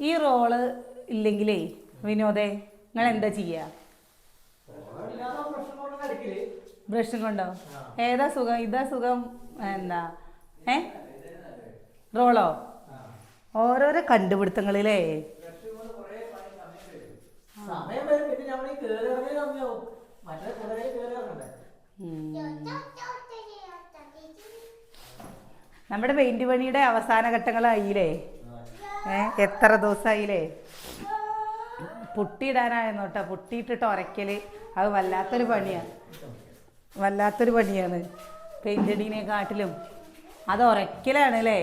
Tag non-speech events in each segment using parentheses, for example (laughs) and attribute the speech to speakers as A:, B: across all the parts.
A: ഈ റോൾ ഇല്ലെങ്കിലേ വിനോദേ നിങ്ങൾ എന്താ ചെയ്യുക ബ്രഷും കൊണ്ടോ ഏതാ സുഖം? ഇതാ സുഖം? എന്താ? ഏ? റോളോ? ഓരോരോ കണ്ടുപിടുത്തങ്ങളിലേ. നമ്മുടെ പെയിന്റ് പണിയുടെ അവസാന ഘട്ടങ്ങളായില്ലേ? എത്ര ദിവസമായില്ലേ പുട്ടിയിടാനായിരുന്നു കേട്ടോ പുട്ടിയിട്ടിട്ട് ഉരയ്ക്കൽ അത് വല്ലാത്തൊരു പണിയാണ് വല്ലാത്തൊരു പണിയാണ്. പെയിന്റടിനെ കാട്ടിലും. അത് ഉരയ്ക്കലാണ് അല്ലേ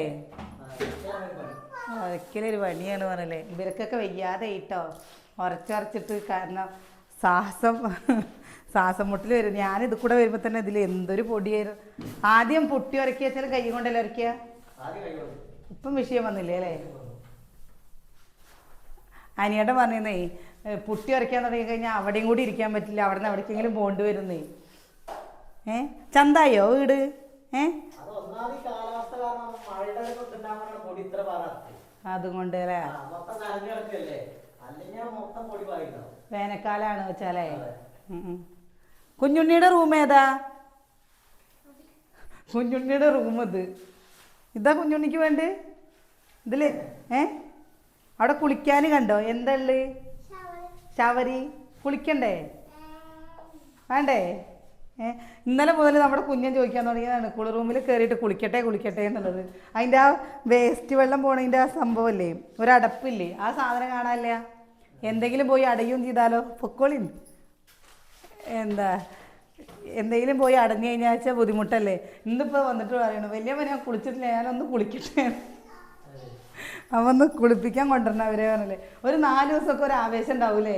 A: ഉരയ്ക്കലൊരു പണിയാണ് പറഞ്ഞല്ലേ? ഇവർക്കൊക്കെ വയ്യാതെ ഇട്ടോ ഉരച്ചുരച്ചിട്ട് കാരണം സാഹസം സാഹസം മുട്ടിൽ വരും. ഞാനിത് കൂടെ വരുമ്പോൾ തന്നെ ഇതിൽ എന്തൊരു പൊടിയായിരുന്നു. ആദ്യം പൊട്ടി ഉരക്കി വെച്ചാൽ കൈ കൊണ്ടല്ലേ
B: കൈകൊണ്ട്
A: ഇപ്പം വിഷയം വന്നില്ലേ അല്ലേ? അനിയേട്ടൻ പറഞ്ഞേ പുട്ടി ഉരയ്ക്കാൻ തുടങ്ങി കഴിഞ്ഞാൽ അവിടെയും കൂടി ഇരിക്കാൻ പറ്റില്ല അവിടെ നിന്ന് എവിടേക്കെങ്കിലും പോകേണ്ടി വരുന്നേ. ഏ ചന്തായോ വീട്? ഏ? അതുകൊണ്ട് അല്ലേ വേനൽക്കാലാണ് വെച്ചാലേ. കുഞ്ഞുണ്ണിയുടെ റൂം ഏതാ? കുഞ്ഞുണ്ണിയുടെ റൂം ഇത്. ഇതാ കുഞ്ഞുണ്ണിക്ക് വേണ്ടേ ഇതിൽ ഏ? അവിടെ കുളിക്കാൻ കണ്ടോ? എന്താ ഉള്ളത് ശവരി കുളിക്കണ്ടേ? വേണ്ടേ? ഇന്നലെ മുതൽ നമ്മുടെ കുഞ്ഞൻ ചോദിക്കാൻ തുടങ്ങിയതാണ് കുളി റൂമിൽ കയറിയിട്ട് കുളിക്കട്ടെ കുളിക്കട്ടെ എന്നുള്ളത്. അതിന്റെ ആ വേസ്റ്റ് വെള്ളം പോണതിന്റെ ആ സംഭവമല്ലേ ഒരടപ്പില്ലേ ആ സാധനം കാണാനില്ല? എന്തെങ്കിലും പോയി അടയും ചെയ്താലോ? പൊക്കോളിൻ. എന്താ? എന്തെങ്കിലും പോയി അടഞ്ഞു കഴിഞ്ഞാൽ ബുദ്ധിമുട്ടല്ലേ? ഇന്നിപ്പോൾ വന്നിട്ട് പറയണു വലിയ ഞാൻ കുളിച്ചിട്ടില്ല ഞാനൊന്ന് കുളിക്കട്ടെ അവ ഒന്ന് കുളിപ്പിക്കാൻ കൊണ്ടുവരണം അവരെ പറഞ്ഞല്ലേ. ഒരു നാല് ദിവസമൊക്കെ ഒരു ആവേശം ഉണ്ടാവൂലേ?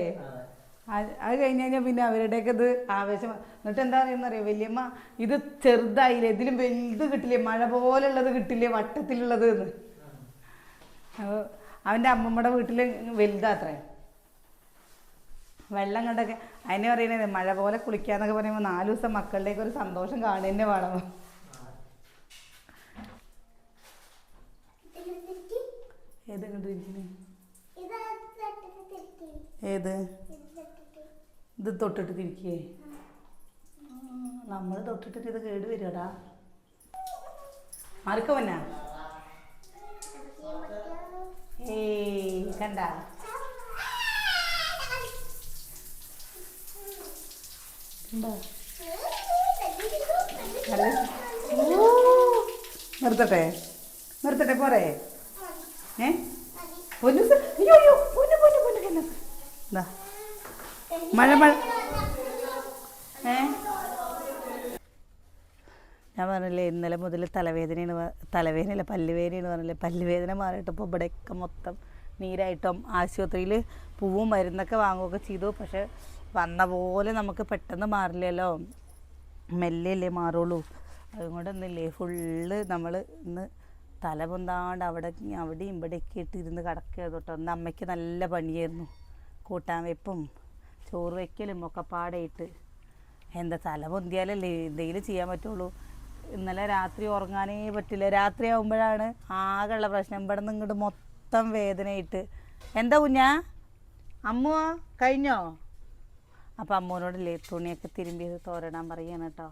A: അത് അത് കഴിഞ്ഞ് കഴിഞ്ഞാൽ പിന്നെ അവരുടെയൊക്കെ ഇത് ആവേശം. എന്നിട്ട് എന്താ പറയുന്നറിയോ വല്യമ്മ ഇത് ചെറുതായില്ലേ ഇതിലും വലുത് കിട്ടില്ലേ മഴ പോലുള്ളത് കിട്ടില്ലേ വട്ടത്തിലുള്ളത് എന്ന്. അപ്പോൾ അവന്റെ അമ്മമ്മയുടെ വീട്ടിൽ വലുതാത്രേ. വെള്ളം കണ്ടൊക്കെ അതിനെ പറയുന്നത് മഴ പോലെ കുളിക്കാന്നൊക്കെ പറയുമ്പോൾ നാല് ദിവസം മക്കളുടെയൊക്കെ ഒരു സന്തോഷം കാണുക തന്നെ വേണം. ഏത് കണ്ടിരിക്കണേ ഏത് ഇത് തൊട്ടിട്ട് തിരിക്കേ. നമ്മൾ തൊട്ടിട്ട്. ഇത് കേട് വരുമടാ ആർക്ക ഏയ് കണ്ട? നിർത്തട്ടെ? നിർത്തട്ടെ പോരെ. മഴ മഴ. ഞാൻ പറഞ്ഞില്ലേ ഇന്നലെ മുതൽ തലവേദനയാണ് തലവേദന തലവേദനയല്ല പല്ലുവേദനയാണ് പറഞ്ഞില്ലേ. പല്ലുവേദന മാറിയിട്ട് ഇപ്പോൾ ഇവിടെയൊക്കെ മൊത്തം നീരായിട്ടും ആശുപത്രിയിൽ പൂവും മരുന്നൊക്കെ വാങ്ങുകയൊക്കെ ചെയ്തു. പക്ഷെ വന്ന പോലെ നമുക്ക് പെട്ടെന്ന് മാറില്ലല്ലോ. മെല്ലെയല്ലേ മാറുള്ളൂ. അതുകൊണ്ട് ഒന്നില്ലേ ഫുള്ള് നമ്മൾ ഇന്ന് തല പൊന്താണ്ട് അവിടെ അവിടെയും ഇവിടെയൊക്കെ ഇട്ട് ഇരുന്ന് കിടക്കുക അന്ന് അമ്മയ്ക്ക് നല്ല പണിയായിരുന്നു. കൂട്ടാൻ വെപ്പും ചോറ് വയ്ക്കലും ഒക്കെ പാടയിട്ട്. എന്താ തല പൊന്തിയാലല്ലേ എന്തെങ്കിലും ചെയ്യാൻ പറ്റുള്ളൂ. ഇന്നലെ രാത്രി ഉറങ്ങാനേ പറ്റില്ല. രാത്രി ആകുമ്പോഴാണ് ആകെയുള്ള പ്രശ്നം. ഇവിടെ നിന്ന് ഇങ്ങോട്ട് മൊത്തം വേദനയിട്ട് എന്താ കുഞ്ഞാ? അമ്മ കഴിഞ്ഞോ? അപ്പം അമ്മൂനോടില്ലേ തുണിയൊക്കെ തിരുമ്പി തോരടാൻ പറയാണ് കേട്ടോ.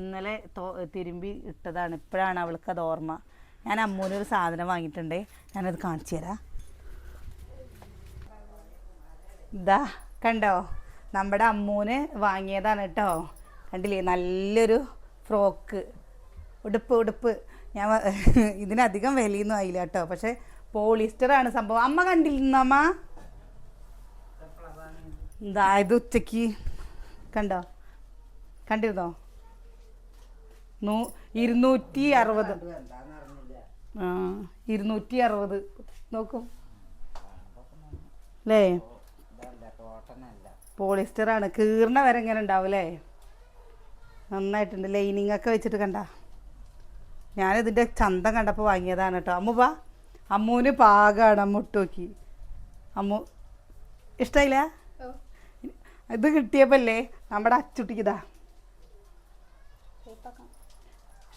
A: ഇന്നലെ തോ തിരുമ്പി ഇട്ടതാണ്. ഇപ്പോഴാണ് അവൾക്ക് അത് ഓർമ്മ. ഞാൻ അമ്മൂനൊരു സാധനം വാങ്ങിയിട്ടുണ്ട്. ഞാനത് കാണിച്ചു തരാം. ഇതാ കണ്ടോ? നമ്മുടെ അമ്മൂന് വാങ്ങിയതാണ് കേട്ടോ. കണ്ടില്ലേ? നല്ലൊരു ഫ്രോക്ക്. ഉടുപ്പ് ഉടുപ്പ്. ഞാൻ (laughs) ഇതിനധികം വിലയൊന്നും ആയില്ല കേട്ടോ. പക്ഷെ പോളിസ്റ്ററാണ് സംഭവം. അമ്മ കണ്ടില്ലെന്നമ്മ എന്താ ഇത് ഉച്ചയ്ക്ക് കണ്ടോ? കണ്ടിരുന്നോ? നൂ ഇരുന്നൂറ്റി അറുപത്. ഇരുന്നൂറ്റി അറുപത് നോക്കും. അല്ലേ പോളിസ്റ്ററാണ്. കീർണ വരെ ഇങ്ങനെ ഉണ്ടാവും അല്ലേ നന്നായിട്ടുണ്ട്. ലൈനിങ് ഒക്കെ വെച്ചിട്ട് കണ്ട. ഞാനിതിന്റെ ചന്തം കണ്ടപ്പോൾ വാങ്ങിയതാണ് കേട്ടോ അമ്മു പാ അമ്മൂന് പാകമാണ് നോക്കി. അമ്മു ഇഷ്ടമായില്ല ഇത് കിട്ടിയപ്പല്ലേ നമ്മുടെ അച്ചുട്ടിക്കിതാ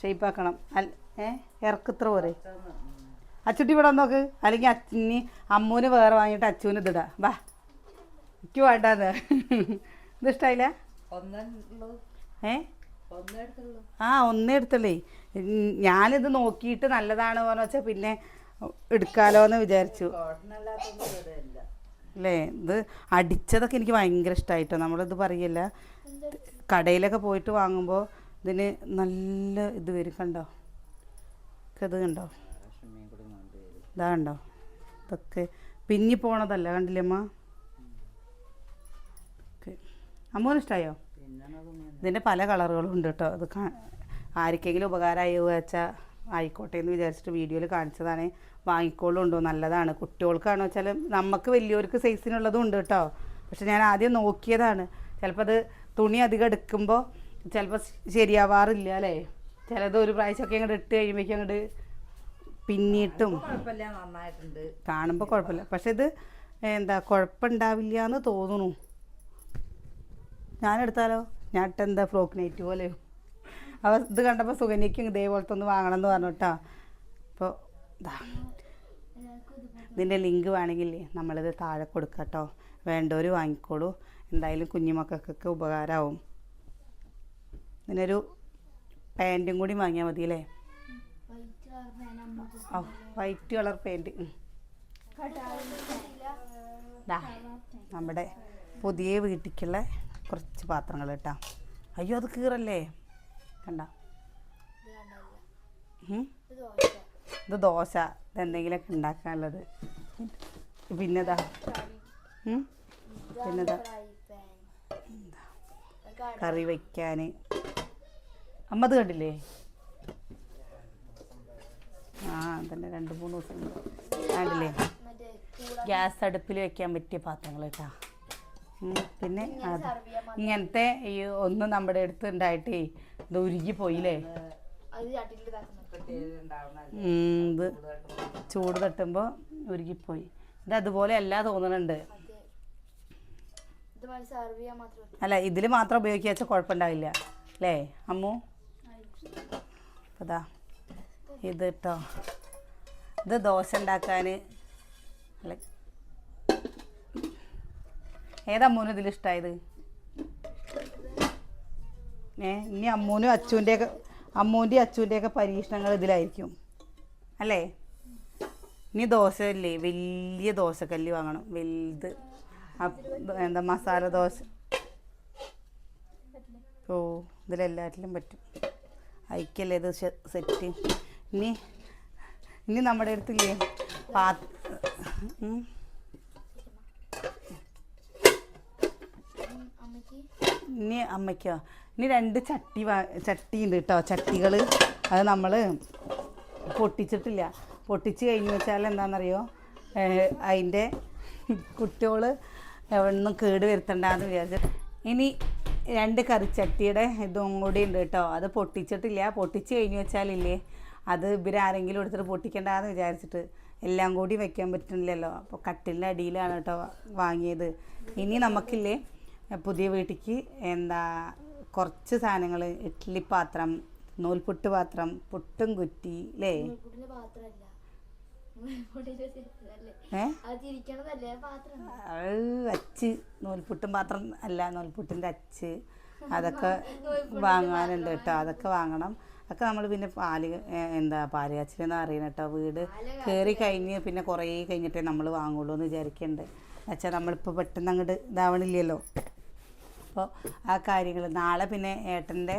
A: ഷേപ്പാക്കണം അല്ല ഏ ഇറക്കത്ര പോരെ. അച്ചുട്ടി ഇവിടെ നോക്ക്. അല്ലെങ്കിൽ അച്ഛന് അമ്മൂന് വേറെ വാങ്ങിയിട്ട് അച്ഛന് ഇതിടാ. വാ. എനിക്ക് വേണ്ടാന്ന്. ഇത്
C: എടുത്തുള്ളൂ
A: ആ ഒന്നേ എടുത്തുള്ളേ. ഞാനിത് നോക്കിയിട്ട് നല്ലതാണ് പറഞ്ഞു വെച്ചാൽ പിന്നെ എടുക്കാലോ എന്ന് വിചാരിച്ചു. അല്ലേ? ഇത് അടിച്ചതൊക്കെ എനിക്ക് ഭയങ്കര ഇഷ്ടമായിട്ടോ നമ്മളിത് പറയല്ല. കടയിലൊക്കെ പോയിട്ട് വാങ്ങുമ്പോൾ ഇതിന് നല്ല ഇത് വരും കണ്ടോ? ഇത് കണ്ടോ? ഇതാ കണ്ടോ? ഇതൊക്കെ പിന്നി പോണതല്ല കണ്ടില്ലേ അമ്മ? അമ്മൂന് ഇഷ്ടമായോ ഇതിന്റെ പല കളറുകളും ഉണ്ട് കേട്ടോ. ഇത് ആർക്കെങ്കിലും ഉപകാരമായി വെച്ചാൽ ആയിക്കോട്ടെ എന്ന് വിചാരിച്ചിട്ട് വീഡിയോയിൽ കാണിച്ചതാണ്. വാങ്ങിക്കോളും ഉണ്ടോ? നല്ലതാണ്. കുട്ടികൾക്കാണോ വെച്ചാൽ നമുക്ക് വലിയവർക്ക് സൈസിനുള്ളതും ഉണ്ട് കേട്ടോ. പക്ഷെ ഞാൻ ആദ്യം നോക്കിയതാണ്. ചിലപ്പോൾ അത് തുണി അധികം എടുക്കുമ്പോൾ ചിലപ്പോൾ ശരിയാവാറില്ല അല്ലേ? ചിലത് ഒരു പ്രാവശ്യമൊക്കെ അങ്ങോട്ട് ഇട്ട് കഴിയുമ്പോഴേക്കും അങ്ങോട്ട് പിന്നിട്ടും കാണുമ്പോൾ കുഴപ്പമില്ല. പക്ഷെ ഇത് എന്താ കുഴപ്പമുണ്ടാവില്ല എന്ന് തോന്നുന്നു ഞാനെടുത്താലോ ഞാൻ ഇട്ട എന്താ ഫ്രോക്ക് നൈറ്റ് പോലെയോ അവ ഇത് കണ്ടപ്പോൾ സുഗന്യയ്ക്കും ഇതേപോലത്തെ ഒന്ന് വാങ്ങണം എന്ന് പറഞ്ഞു കേട്ടോ അപ്പോൾ ഇതാ ഇതിന്റെ ലിങ്ക് വേണമെങ്കിൽ നമ്മളിത് താഴെ കൊടുക്കാം കേട്ടോ വേണ്ടവർ വാങ്ങിക്കോളൂ. എന്തായാലും കുഞ്ഞുമക്കൾക്കൊക്കെ ഉപകാരമാവും ഇതിനൊരു പാന്റും കൂടി വാങ്ങിയാൽ മതി അല്ലേ വൈറ്റ് കളർ പാന്റ് ദാ നമ്മുടെ പുതിയ വീട്ടിലേക്കുള്ള കുറച്ച് പാത്രങ്ങൾ കേട്ടോ. അയ്യോ അത് കീറല്ലേ? കണ്ട? ഇത് ദോശ. ഇതെന്തെങ്കിലുമൊക്കെ ഉണ്ടാക്കാനുള്ളത്. പിന്നെതാ പിന്നെതാ കറി വയ്ക്കാൻ അമ്മ അത് കണ്ടില്ലേ? ആ തന്നെ രണ്ട് മൂന്ന് ദിവസം. കണ്ടില്ലേ? ഗ്യാസ് അടുപ്പിൽ വെക്കാൻ പറ്റിയ പാത്രങ്ങൾ കേട്ടാ. പിന്നെ അത് ഇങ്ങനത്തെ ഈ ഒന്ന് നമ്മുടെ അടുത്ത് ഉണ്ടായിട്ടേ ഇത് ഉരുകി പോയില്ലേ? ഇത് ചൂട് തട്ടുമ്പോൾ ഉരുകിപ്പോയി ഇത് അതുപോലെ അല്ല തോന്നുന്നുണ്ട് അല്ല ഇതിൽ മാത്രം ഉപയോഗിക്കുക വെച്ചാൽ കുഴപ്പമുണ്ടാവില്ല. അല്ലേ അമ്മു? ദാ ഇത് കേട്ടോ ഇത് ദോശ ഉണ്ടാക്കാൻ അല്ല. ഏതാ അമ്മൂനും ഇതിൽ ഇഷ്ടമായത് ഏ ഇനി അമ്മൂനും അച്ചുവിന്റെയൊക്കെ അമ്മൂന്റെയും അച്ചുവിന്റെയൊക്കെ പരീക്ഷണങ്ങൾ ഇതിലായിരിക്കും. അല്ലേ? ഇനി ദോശ ഇല്ലേ? വലിയ ദോശക്കല്ല് വാങ്ങണം. വലുത്. എന്താ മസാല ദോശ? ഓ ഇതിലെല്ലാറ്റിലും പറ്റും. അയക്കല്ലേ ഇത് സെറ്റ്? ഇനി ഇനി നമ്മുടെ അടുത്തില്ലേ? പാ ഇനി അമ്മയ്ക്കോ? ഇനി രണ്ട് ചട്ടി വാ ചട്ടി ഉണ്ട് കേട്ടോ ചട്ടികൾ അത് നമ്മൾ പൊട്ടിച്ചിട്ടില്ല. പൊട്ടിച്ച് കഴിഞ്ഞ് വെച്ചാൽ എന്താണെന്നറിയോ? അതിന്റെ കുട്ടികൾ ഒന്നും കേട് വരുത്തണ്ടെന്ന് വിചാരിച്ചു. ഇനി രണ്ട് കറിച്ചട്ടിയുടെ ഇതും കൂടി ഉണ്ട് കേട്ടോ. അത് പൊട്ടിച്ചിട്ടില്ല. പൊട്ടിച്ച് കഴിഞ്ഞ് വെച്ചാലില്ലേ? അത് ഇവരാരെങ്കിലും എടുത്തിട്ട് പൊട്ടിക്കണ്ടെന്ന് വിചാരിച്ചിട്ട് എല്ലാം കൂടി വെക്കാൻ പറ്റുന്നില്ലല്ലോ. അപ്പോൾ കട്ടിലിന്റെ അടിയിലാണ് കേട്ടോ വാങ്ങിയത്. ഇനി നമുക്കില്ലേ പുതിയ വീട്ടിക്ക് എന്താ കുറച്ച് സാധനങ്ങൾ ഇഡ്ഡലി പാത്രം നൂൽപുട്ട് പാത്രം പുട്ടും കുറ്റി അല്ലേ. അച്ച്. നൂൽപുട്ടും പാത്രം അല്ല നൂൽപുട്ടിന്റെ അച്ച്. അതൊക്കെ വാങ്ങാനുണ്ട് കേട്ടോ. അതൊക്കെ വാങ്ങണം. ഒക്കെ നമ്മൾ പിന്നെ പാൽ എന്താ പാൽ കാച്ചിലെന്ന് അറിയണം കേട്ടോ വീട്. കയറി കഴിഞ്ഞ് പിന്നെ കുറേ കഴിഞ്ഞിട്ടേ നമ്മൾ വാങ്ങുള്ളൂ എന്ന് വിചാരിക്കുന്നുണ്ട് എന്നുവെച്ചാൽ നമ്മളിപ്പോൾ പെട്ടെന്ന് അങ്ങോട്ട് ഇതാവണില്ലല്ലോ. അപ്പോൾ ആ കാര്യങ്ങൾ നാളെ പിന്നെ ഏട്ടന്റെ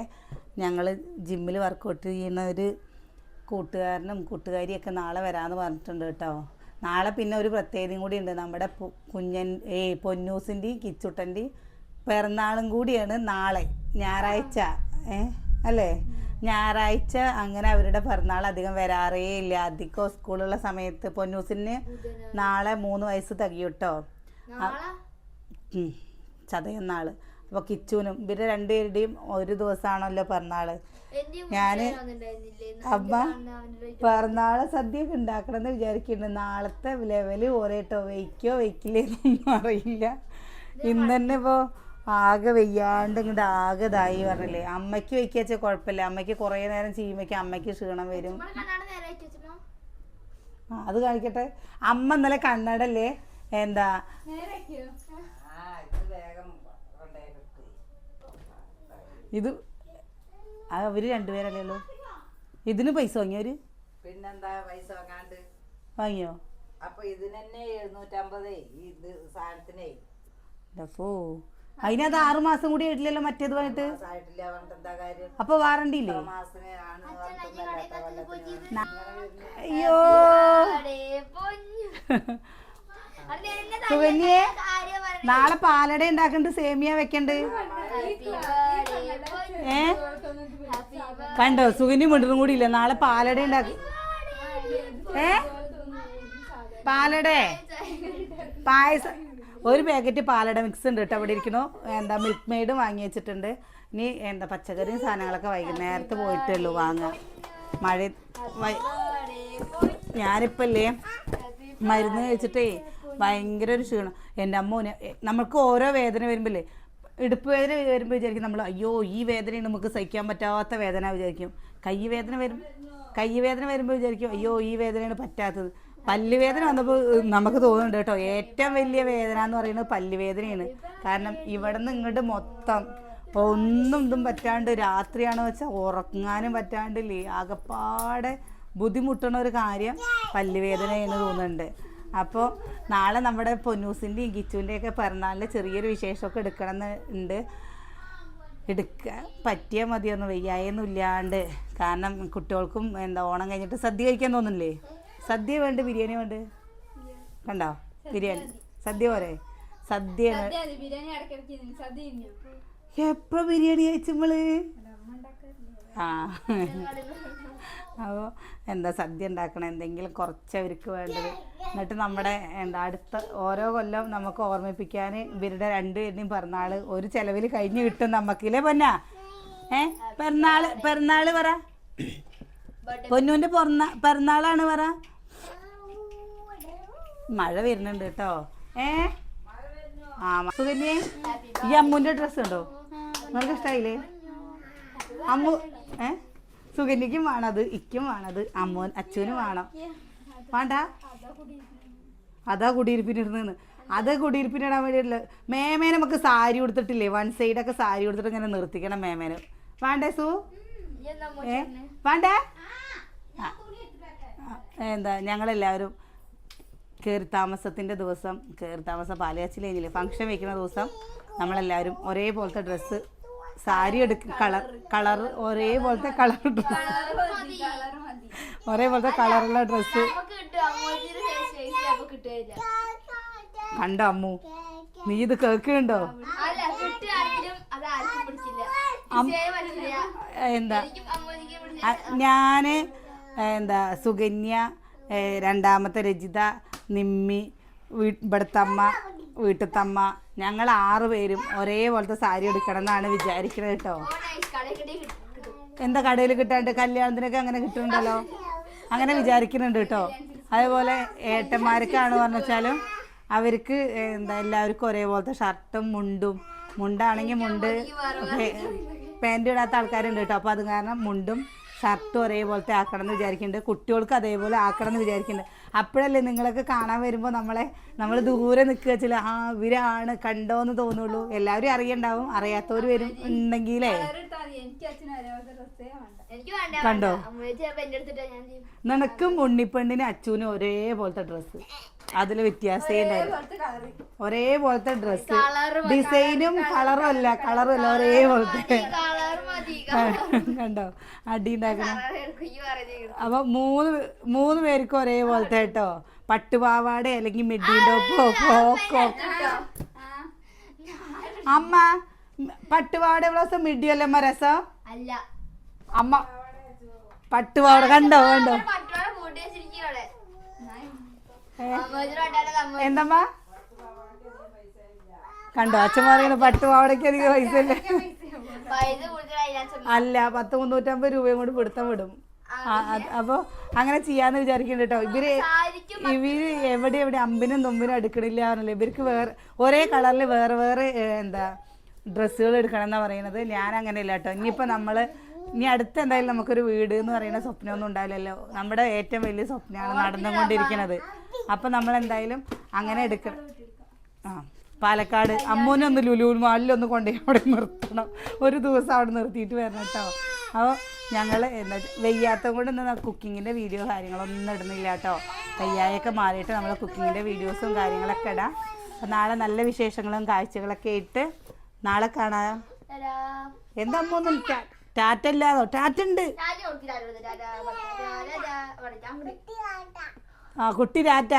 A: ഞങ്ങൾ ജിമ്മിൽ വർക്കൗട്ട് ചെയ്യുന്ന ഒരു കൂട്ടുകാരനും കൂട്ടുകാരിയൊക്കെ നാളെ വരാമെന്ന് പറഞ്ഞിട്ടുണ്ട് കേട്ടോ. നാളെ പിന്നെ ഒരു പ്രത്യേകതയും കൂടി ഉണ്ട്. നമ്മുടെ കുഞ്ഞൻ ഏ പൊന്നൂസിന്റെയും കിച്ചുട്ടന്റെയും പിറന്നാളും കൂടിയാണ് നാളെ. ഞായറാഴ്ച. ഏ അല്ലേ? ഞായറാഴ്ച അങ്ങനെ അവരുടെ പിറന്നാൾ അധികം വരാറേ ഇല്ല. അധികം സ്കൂളുള്ള സമയത്ത് പൊന്നൂസിന് നാളെ മൂന്ന് വയസ്സ് തകിയിട്ടോ. ചതയം നാൾ. അപ്പോൾ കിച്ചുവിനും ഇവർ രണ്ടുപേരുടെയും ഒരു ദിവസമാണല്ലോ പിറന്നാൾ.
D: വന്നിട്ടുണ്ടായിരുന്നില്ലേ
A: അമ്മ പിറന്നാൾ സദ്യയൊക്കെ ഉണ്ടാക്കണം എന്ന് വിചാരിക്കുന്നുണ്ട്. നാളത്തെ ലെവൽ ഓരേട്ടോ വെയ്ക്കോ വെയ്ക്കില്ലേ എന്നൊന്നും അറിയില്ല. ഇന്ന് തന്നെ ഇപ്പോൾ ആകെ വെയ്യാണ്ട് ഇങ്ങോട്ട് ആകെ ഇതായി പറഞ്ഞില്ലേ. അമ്മയ്ക്ക് വെക്കുക വെച്ചാൽ കുഴപ്പമില്ല. അമ്മയ്ക്ക് കുറേ നേരം ചെയ്യുമ്പോഴേക്കും അമ്മയ്ക്ക് ക്ഷീണം വരും. അത് കാണിക്കട്ടെ അമ്മ ഇന്നലെ കണ്ണടല്ലേ? എന്താ?
C: ആ ഇത് വേഗം കൊണ്ടുപോയി കിട്ടി
A: ഇത് ആ അവർ രണ്ടുപേരല്ലേ ഉള്ളൂ. ഇതിന് പൈസ വാങ്ങിയവര്
C: പിന്നെന്താ പൈസ വാങ്ങാണ്ട്?
A: വാങ്ങിയോ?
C: അപ്പൊ ഇതിനെന്നെ എഴുന്നൂറ്റമ്പതേ ഇത് സാധനത്തിനെ.
A: അപ്പോ അതിനത് ആറു മാസം കൂടി ആയിട്ടില്ലല്ലോ മറ്റേത്
C: വന്നിട്ട്
A: അപ്പൊ വാറണ്ടി ഇല്ലേ? അയ്യോ (laughs)
D: അടേ, പൊന്നു. അത് എന്നെ
A: സുകന്യേ
D: പറ-
A: നാളെ പാലട ഉണ്ടാക്കണ്ട് സേമിയ വെക്കണ്ട്. ഏ? കണ്ടോ സുഗന്യ മിണ്ടറും കൂടി ഇല്ല. നാളെ പാലട ഉണ്ടാക്കി ഏ? പാലടേ? പായസം. ഒരു പാക്കറ്റ് പാലട മിക്സ് ഉണ്ട് കേട്ടോ. അവിടെ ഇരിക്കണോ. എന്താ മിൽക്ക് മെയ്ഡ് വാങ്ങി വെച്ചിട്ടുണ്ട്. ഇനി എന്താ പച്ചക്കറിയും സാധനങ്ങളൊക്കെ വൈകുന്നേരത്ത് പോയിട്ടേ ഉള്ളൂ വാങ്ങുക മഴ ഞാനിപ്പല്ലേ മരുന്ന് കഴിച്ചിട്ടേ ഭയങ്കര ഒരു ക്ഷീണം. എന്റെ അമ്മൂന് നമുക്ക് ഓരോ വേദന വരുമ്പോഴേ ഇടുപ്പ് വേദന വരുമ്പോൾ വിചാരിക്കും നമ്മൾ അയ്യോ ഈ വേദനയാണ് നമുക്ക് സഹിക്കാൻ പറ്റാത്ത വേദന വിചാരിക്കും. കൈ വേദന വരും കൈ വേദന വരുമ്പോൾ വിചാരിക്കും അയ്യോ ഈ വേദനയാണ് പറ്റാത്തത്. പല്ല് വേദന വന്നപ്പോൾ നമുക്ക് തോന്നുന്നുണ്ട് കേട്ടോ ഏറ്റവും വലിയ വേദന എന്ന് പറയുന്നത് പല്ല് വേദനയാണ്. കാരണം ഇവിടെ നിന്ന് ഇങ്ങോട്ട് മൊത്തം ഒന്നും ഇതും പറ്റാണ്ട് രാത്രിയാണെന്ന് വെച്ചാൽ ഉറങ്ങാനും പറ്റാണ്ടില്ലേ ആകപ്പാടെ ബുദ്ധിമുട്ടണ ഒരു കാര്യം പല്ലുവേദനയെന്ന് തോന്നുന്നുണ്ട്. അപ്പോൾ നാളെ നമ്മുടെ പൊന്നൂസിന്റെയും ഗിച്ചുവിന്റെയൊക്കെ പിറന്നാളിൽ ചെറിയൊരു വിശേഷമൊക്കെ എടുക്കണമെന്ന് ഉണ്ട്. എടുക്കാൻ പറ്റിയാൽ മതിയൊന്നും വയ്യായൊന്നും ഇല്ലാണ്ട് കാരണം കുട്ടികൾക്കും എന്താ ഓണം കഴിഞ്ഞിട്ട് സദ്യ കഴിക്കാൻ തോന്നുന്നില്ലേ? സദ്യ വേണ്ട ബിരിയാണി വേണ്ട? കണ്ടോ? ബിരിയാണി. സദ്യ പോരെ? സദ്യയാണ്.
D: സദ്യ.
A: എപ്പോ ബിരിയാണി കഴിച്ചമ്മൾ ആ. അപ്പോൾ എന്താ സദ്യ ഉണ്ടാക്കണം? എന്തെങ്കിലും കുറച്ച് അവർക്ക് വേണ്ടത്. എന്നിട്ട് നമ്മുടെ എന്താ അടുത്ത ഓരോ കൊല്ലം നമുക്ക് ഓർമ്മിപ്പിക്കാൻ ഇവരുടെ രണ്ടുപേരുടെയും പിറന്നാൾ ഒരു ചെലവിൽ കഴിഞ്ഞ് കിട്ടും നമുക്കില്ലേ പൊന്ന? ഏ? പിറന്നാൾ പിറന്നാൾ പറ. പൊന്നുവിന്റെ പിറന്നാ പിറന്നാളാണ് പറ. മഴ വരുന്നുണ്ട് കേട്ടോ. ഏ? ആ സുകന്യേ ഈ അമ്മുവിന്റെ ഡ്രസ്സ് ഉണ്ടോ? നിങ്ങൾക്ക് ഇഷ്ടമായില്ലേ അമ്മു ഏ? സുകന്യക്കും വേണത് ഇക്കും വേണത് അമ്മോൻ അച്ഛനും വേണം. വേണ്ട? അതാ കുടിയിരിപ്പിനിരുന്ന് അത് കുടിയിരിപ്പിനിടാൻ വേണ്ടിയിട്ടില്ല മേമേനെ നമുക്ക് സാരി കൊടുത്തിട്ടില്ലേ വൺ സൈഡൊക്കെ സാരി കൊടുത്തിട്ട് ഇങ്ങനെ നിർത്തിക്കണം മേമേനെ. വേണ്ടേ സു? ഏ? വേണ്ടേ? എന്താ? ഞങ്ങളെല്ലാവരും കയറി താമസത്തിന്റെ ദിവസം കയറി താമസം പാലയാച്ചിലേനില്ലേ ഫംഗ്ഷൻ വെക്കുന്ന ദിവസം നമ്മളെല്ലാവരും ഒരേപോലത്തെ ഡ്രസ്സ് സാരി എടുക്ക കളർ കളർ ഒരേപോലത്തെ കളർ ഡ്രസ്സ് ഒരേപോലത്തെ കളറുള്ള ഡ്രസ്സ് കണ്ടോ അമ്മു? നീ ഇത് കേൾക്കുന്നുണ്ടോ? എന്താ? ഞാൻ എന്താ സുകന്യ രണ്ടാമത്തെ രജിത നിമ്മി വീ ഇവിടുത്തമ്മ ഞങ്ങൾ ആറ് പേരും ഒരേപോലത്തെ സാരി എടുക്കണം എന്നാണ് വിചാരിക്കുന്നത് കിട്ടും. എന്താ കടയിൽ കിട്ടാണ്ട് കല്യാണത്തിനൊക്കെ അങ്ങനെ കിട്ടുന്നുണ്ടല്ലോ? അങ്ങനെ വിചാരിക്കുന്നുണ്ട് കേട്ടോ. അതേപോലെ ഏട്ടന്മാർക്കാണ് പറഞ്ഞാലും അവർക്ക് എന്താ എല്ലാവർക്കും ഒരേപോലത്തെ ഷർട്ടും മുണ്ടും മുണ്ടാണെങ്കിൽ മുണ്ട് പാന്റ് ഇടാത്ത ആൾക്കാരുണ്ട് കേട്ടോ. അപ്പോൾ അത് കാരണം മുണ്ടും ഷർട്ടും ഒരേപോലത്തെ ആക്കണം എന്ന് വിചാരിക്കുന്നുണ്ട്. കുട്ടികൾക്ക് അതേപോലെ ആക്കണം എന്ന് വിചാരിക്കുന്നുണ്ട്. അപ്പോഴല്ലേ നിങ്ങളൊക്കെ കാണാൻ വരുമ്പോൾ നമ്മളെ നമ്മൾ ദൂരെ നിൽക്കുക ചില ആ ഇവരാണ് കണ്ടോ എന്ന് തോന്നുള്ളൂ. എല്ലാവരും അറിയണ്ടാവും. അറിയാത്തവർ വരും ഉണ്ടെങ്കിലേ. കണ്ടോ? നിനക്കും ഉണ്ണിപ്പെണ്ണിനും അച്ഛനും ഒരേപോലത്തെ ഡ്രസ്സ് അതിൽ വ്യത്യാസമേ ഉണ്ടായിരുന്നു ഒരേപോലത്തെ ഡ്രസ്സ് ഡിസൈനും കളറും അല്ല കളറും അല്ല ഒരേപോലത്തെ. കണ്ടോ? അടി ഉണ്ടാക്കണം. അപ്പൊ മൂന്ന് മൂന്ന് പേർക്കും ഒരേപോലത്തെ കേട്ടോ. പട്ടുപാവാട അല്ലെങ്കിൽ മിഡി ടോപ്പോ ഫ്രോക്കോ? അമ്മ പട്ടുപാവാട ബ്ലൗസ് മിഡി അല്ലേ അമ്മ രസം? അമ്മ പട്ടുപാവാട കണ്ടോ കണ്ടോ? എന്തമ്മ? കണ്ടോ അച്ഛൻ പറയുന്നു പട്ടുപാവാടയ്ക്ക് അധികം പൈസ ഇല്ലേ. അല്ല പത്ത് മുന്നൂറ്റമ്പത് രൂപയും കൂടി പിടുത്തം വിടും. അപ്പൊ അങ്ങനെ ചെയ്യാന്ന് വിചാരിക്കുന്നുണ്ട് കേട്ടോ
D: ഇവർ
A: ഇവർ എവിടെ എവിടെ അമ്പിനും തുമ്പിനും എടുക്കണില്ല പറഞ്ഞില്ല. ഇവർക്ക് വേറെ ഒരേ കളറിൽ വേറെ വേറെ എന്താ ഡ്രസ്സുകൾ എടുക്കണം എന്നാ പറയുന്നത്. ഞാൻ അങ്ങനെയല്ല കേട്ടോ ഇനിയിപ്പോൾ നമ്മൾ ഇനി അടുത്ത് എന്തായാലും നമുക്കൊരു വീട് എന്ന് പറയുന്ന സ്വപ്നമൊന്നും ഉണ്ടാവില്ലല്ലോ. നമ്മുടെ ഏറ്റവും വലിയ സ്വപ്നമാണ് നടന്നുകൊണ്ടിരിക്കുന്നത് അപ്പം നമ്മൾ എന്തായാലും അങ്ങനെ എടുക്കണം ആ. പാലക്കാട് അമ്മൂനെ ഒന്ന് ലുലു മാളിലൊന്ന് കൊണ്ടുപോയി അവിടെ നിർത്തണം. ഒരു ദിവസം അവിടെ നിർത്തിയിട്ട് വരണം കേട്ടോ. അപ്പോൾ ഞങ്ങൾ എന്താ വെയ്യാത്ത കൊണ്ട് എന്താ കുക്കിങ്ങിന്റെ വീഡിയോ കാര്യങ്ങളൊന്നും ഇടുന്നില്ല കേട്ടോ. വയ്യായൊക്കെ മാറിയിട്ട് നമ്മൾ കുക്കിങ്ങിന്റെ വീഡിയോസും കാര്യങ്ങളൊക്കെ ഇടാം. അപ്പം നാളെ നല്ല വിശേഷങ്ങളും കാഴ്ചകളൊക്കെ ഇട്ട് നാളെ കാണാം. എന്താ അമ്മ ഒന്നും ടാറ്റ ഇല്ലാതോ ടാറ്റ ഉണ്ട്. ആ കുട്ടി ടാറ്റ.